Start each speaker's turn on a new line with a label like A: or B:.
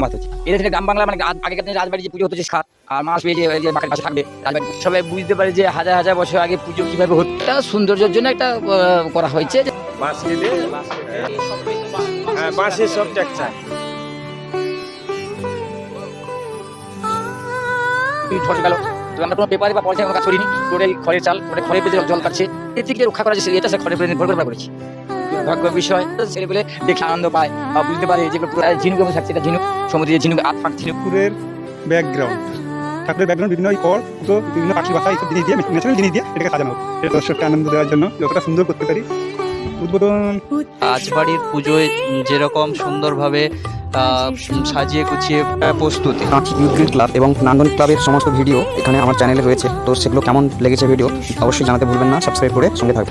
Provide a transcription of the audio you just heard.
A: আমার হচ্ছে এটা থেকে গ্রাম বাংলা মানে আগেকার দিনে রাজবাড়ি যে পুজো হতো যে সাত আর মাস পেয়ে যে যে পাশে থাকবে রাজবাড়ি সবাই বুঝতে পারে যে হাজার হাজার বছর আগে পুজো কীভাবে হতো। সৌন্দর্যের জন্য একটা করা হয়েছে
B: বাঁশ হ্যাঁ বাঁশের সব টেকচার
A: ঝড় গেল। তো আমরা কোনো পেপারে বা পয়সা কাজ করিনি। করে খড়ের চাল খড়ের পেতে জল কাটছে। এর থেকে রক্ষা করা যাচ্ছে এটা সে খড়ের পেতে নির্ভর করে করেছি। ভাগ্য বিষয়। ছেলে পেলে দেখে আনন্দ পায় বা বুঝতে পারে যেগুলো পুরো ঝিনুক মধ্যে থাকছে এটা ঝিনুক সমুদ্রে ঝিনুক আট ফাঁক ঝিনুক।
C: ঠাকুরের ব্যাকগ্রাউন্ড ঠাকুরের ব্যাকগ্রাউন্ড বিভিন্ন কর তো বিভিন্ন পাখি বাসা এইসব জিনিস দিয়ে ন্যাচারাল জিনিস দিয়ে এটাকে সাজানো এটা দর্শককে আনন্দ দেওয়ার জন্য যতটা সুন্দর করতে পারি। উদ্বোধন।
D: রাজবাড়ির পুজোয় যেরকম সুন্দরভাবে সাজিয়ে গুছিয়ে প্রস্তুতি।
E: কাঁচি ক্লাব এবং নান্দনিক ক্লাবের সমস্ত ভিডিও এখানে আমার চ্যানেলে রয়েছে। তো সেগুলো কেমন লেগেছে ভিডিও অবশ্যই জানাতে ভুলবেন না। সাবস্ক্রাইব করে সঙ্গে থাকবেন।